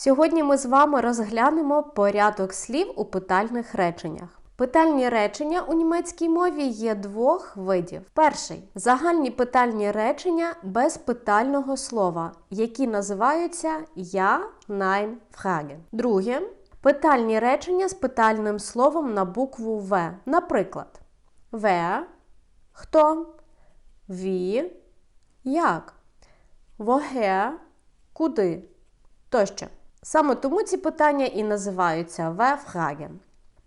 Сьогодні ми з вами розглянемо порядок слів у питальних реченнях. Питальні речення у німецькій мові є двох видів. Перший загальні питальні речення без питального слова, які називаються я, nein, Frage. Друге питальні речення з питальним словом на букву В. Наприклад, wer, хто, wie, як, woher, куди тощо. Саме тому ці питання і називаються В-фраген.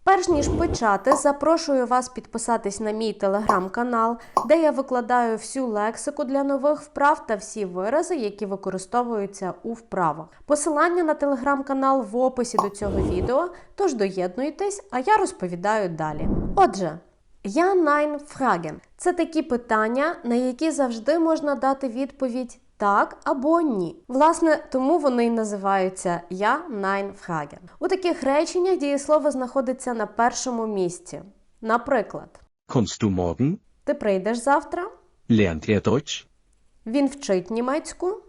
Перш ніж почати, запрошую вас підписатись на мій телеграм-канал, де я викладаю всю лексику для нових вправ та всі вирази, які використовуються у вправах. Посилання на телеграм-канал в описі до цього відео, тож доєднуйтесь, а я розповідаю далі. Отже, я Nine Fragen – це такі питання, на які завжди можна дати відповідь так або ні. Власне, тому вони й називаються Я Nine Fragen. У таких реченнях дієслово знаходиться на першому місці. Наприклад, Kommst du morgen? ти прийдеш завтра, Lernt er Deutsch? він вчить німецьку.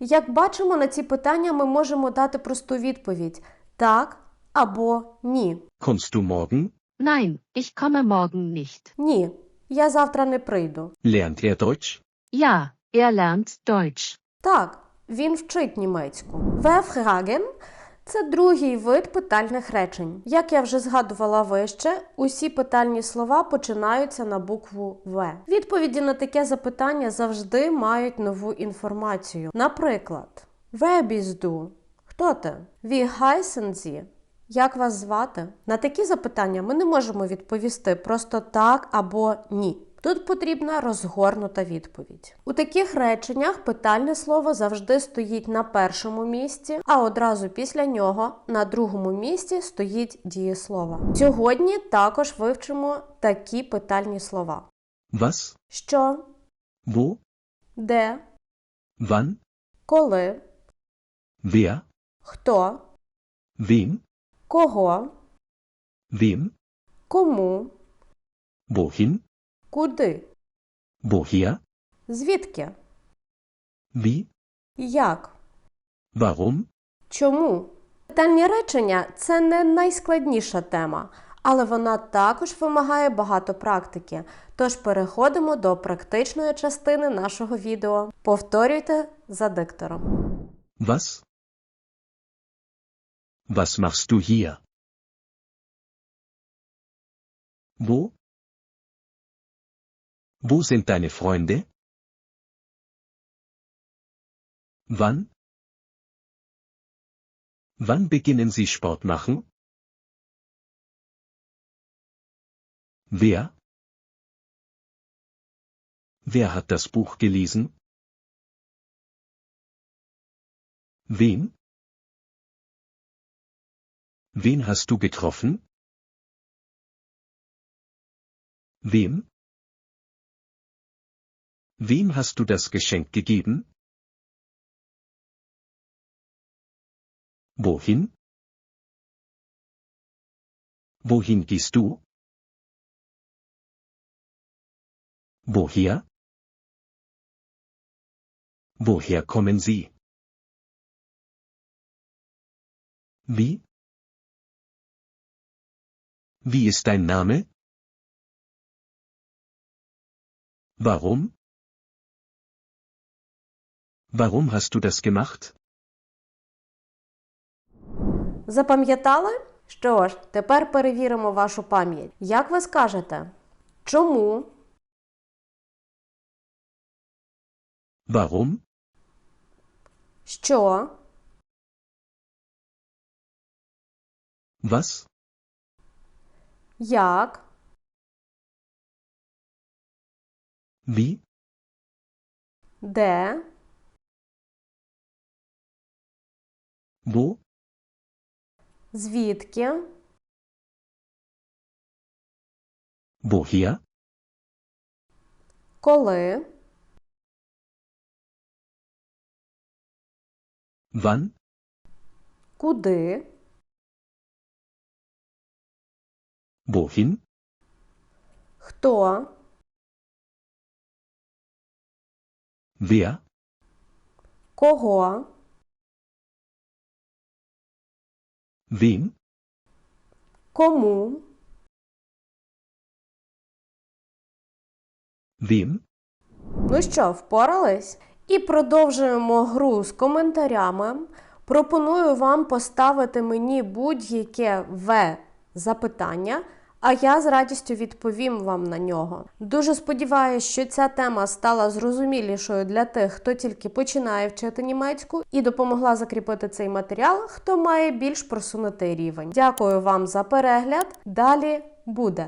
Як бачимо, на ці питання ми можемо дати просту відповідь так або ні. Kommst du morgen? Nein, ich komme morgen nicht. Ні, я завтра не прийду. Lernt er Deutsch? Ja, er lernt Deutsch. Так, він вчить німецьку. Вефраген це другий вид питальних речень. Як я вже згадувала вище, усі питальні слова починаються на букву В. Відповіді на таке запитання завжди мають нову інформацію. Наприклад, Wer du? Хто ти? Wie? Як вас звати? На такі запитання ми не можемо відповісти просто так або ні. Тут потрібна розгорнута відповідь. У таких реченнях питальне слово завжди стоїть на першому місці, а одразу після нього на другому місці стоїть дієслово. Сьогодні також вивчимо такі питальні слова: Was? що, Wo? де, Wann? коли, Wer? хто, Wem? кого, Wem? кому, Wohin? Куди, Woher? звідки, Wie? як. Warum? Чому? Питальні речення це не найскладніша тема, але вона також вимагає багато практики. Тож переходимо до практичної частини нашого відео. Повторюйте за диктором. Was? Was machst du hier? Wo? Wo sind deine Freunde? Wann? Wann beginnen Sie Sport machen? Wer? Wer hat das Buch gelesen? Wem? Wen hast du getroffen? Wem? Wem hast du das Geschenk gegeben? Wohin? Wohin gehst du? Woher? Woher kommen Sie? Wie? Wie ist dein Name? Warum? Warum hast du das gemacht? Запам'ятали? Що ж, тепер перевіримо вашу пам'ять. Як ви скажете? Чому? Warum? Що? Was? Як? Wie? Де? Wo? Звідки? Woher? Коли? Wann? Куди? Wohin? Хто? Wer? Кого? Wem? Кому? Wem? Ну що, впорались? І продовжуємо гру з коментарями. Пропоную вам поставити мені будь-яке В запитання, а я з радістю відповім вам на нього. Дуже сподіваюся, що ця тема стала зрозумілішою для тих, хто тільки починає вчити німецьку, і допомогла закріпити цей матеріал, хто має більш просунутий рівень. Дякую вам за перегляд. Далі буде.